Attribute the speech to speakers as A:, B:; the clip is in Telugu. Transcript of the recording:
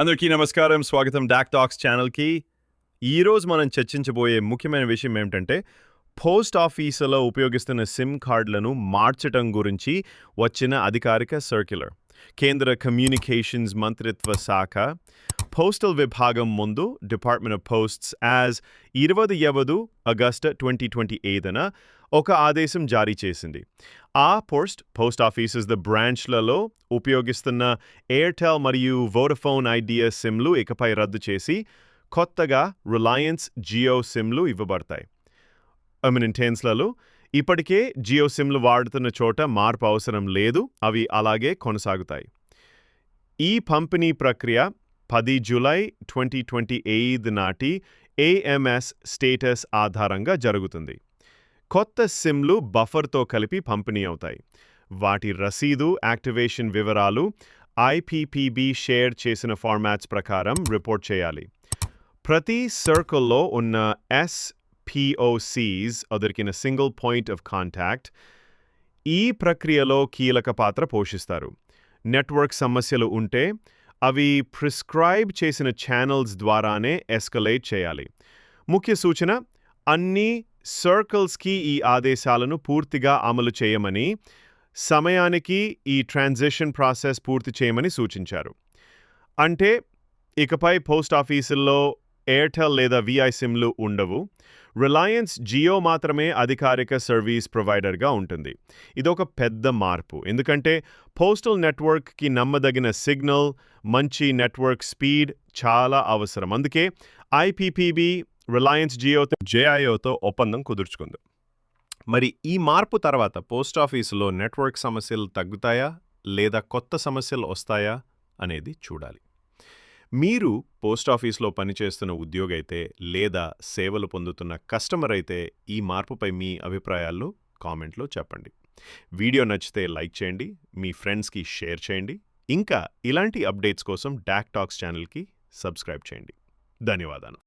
A: అందరికీ నమస్కారం. స్వాగతం డాక్ టాక్స్ ఛానల్కి. ఈరోజు మనం చర్చించబోయే ముఖ్యమైన విషయం ఏమిటంటే పోస్ట్ ఆఫీసులో ఉపయోగిస్తున్న సిమ్ కార్డులను మార్చటం గురించి వచ్చిన అధికారిక సర్క్యులర్. కేంద్ర కమ్యూనికేషన్స్ మంత్రిత్వ శాఖ పోస్టల్ విభాగం ముందు డిపార్ట్మెంట్ ఆఫ్ పోస్ట్స్ యాజ్ ఇరవై ఎవదు అగస్ట్ ట్వంటీ ట్వంటీ ఎయిదన ఒక ఆదేశం జారీ చేసింది ఆ పోస్ట్ పోస్ట్ ఆఫీసెస్ ద బ్రాంచ్లలో ఉపయోగిస్తున్న ఎయిర్టెల్ మరియు వోడఫోన్ ఐడియా సిమ్లు ఇకపై రద్దు చేసి కొత్తగా రిలయన్స్ జియో సిమ్లు ఇవ్వబడతాయి అమినింటెన్స్లలో ఇప్పటికే జియో సిమ్లు వాడుతున్న చోట మార్పు అవసరం లేదు అవి అలాగే కొనసాగుతాయి ఈ పంపిణీ ప్రక్రియ పది జూలై ట్వంటీ ట్వంటీ ఎయిత్ నాటి ఏఎంఎస్ స్టేటస్ ఆధారంగా జరుగుతుంది. కొత్త సిమ్లు బఫర్తో కలిపి పంపిణీ అవుతాయి. వాటి రసీదు యాక్టివేషన్ వివరాలు ఐపీపీబీ షేర్ చేసిన ఫార్మాట్స్ ప్రకారం రిపోర్ట్ చేయాలి. ప్రతి సర్కిల్లో ఉన్న ఎస్పిఓసీస్ దొరికిన సింగిల్ పాయింట్ ఆఫ్ కాంటాక్ట్ ఈ ప్రక్రియలో కీలక పాత్ర పోషిస్తారు. నెట్వర్క్ సమస్యలు ఉంటే అవి ప్రిస్క్రైబ్ చేసిన ఛానల్స్ ద్వారానే ఎస్కలేట్ చేయాలి. ముఖ్య సూచన అన్ని సర్కిల్స్కి ఈ ఆదేశాలను పూర్తిగా అమలు చేయమని సమయానికి ఈ ట్రాన్సిషన్ ప్రాసెస్ పూర్తి చేయమని సూచించారు. అంటే ఇకపై పోస్ట్ ఆఫీసుల్లో ఎయిర్టెల్ లేదా విఐ సిమ్లు ఉండవు. రిలయన్స్ జియో మాత్రమే అధికారిక సర్వీస్ ప్రొవైడర్గా ఉంటుంది. ఇదొక పెద్ద మార్పు. ఎందుకంటే పోస్టల్ నెట్వర్క్కి నమ్మదగిన సిగ్నల్ మంచి నెట్వర్క్ స్పీడ్ చాలా అవసరం. అందుకే ఐపీపీబీ రిలయన్స్ జియోతో జేఐఓతో ఒప్పందం కుదుర్చుకుంది. మరి ఈ మార్పు తర్వాత పోస్ట్ ఆఫీసులో నెట్వర్క్ సమస్యలు తగ్గుతాయా? లేదా కొత్త సమస్యలు వస్తాయా? అనేది చూడాలి. మీరు పోస్ట్ ఆఫీస్లో పనిచేస్తున్న ఉద్యోగి అయితే లేదా సేవలు పొందుతున్న కస్టమర్ అయితే ఈ మార్పుపై మీ అభిప్రాయాలు కామెంట్లో చెప్పండి. వీడియో నచ్చితే లైక్ చేయండి మీ ఫ్రెండ్స్కి షేర్ చేయండి ఇంకా ఇలాంటి అప్డేట్స్ కోసం డాక్ టాక్స్ ఛానల్కి సబ్స్క్రైబ్ చేయండి. ధన్యవాదాలు.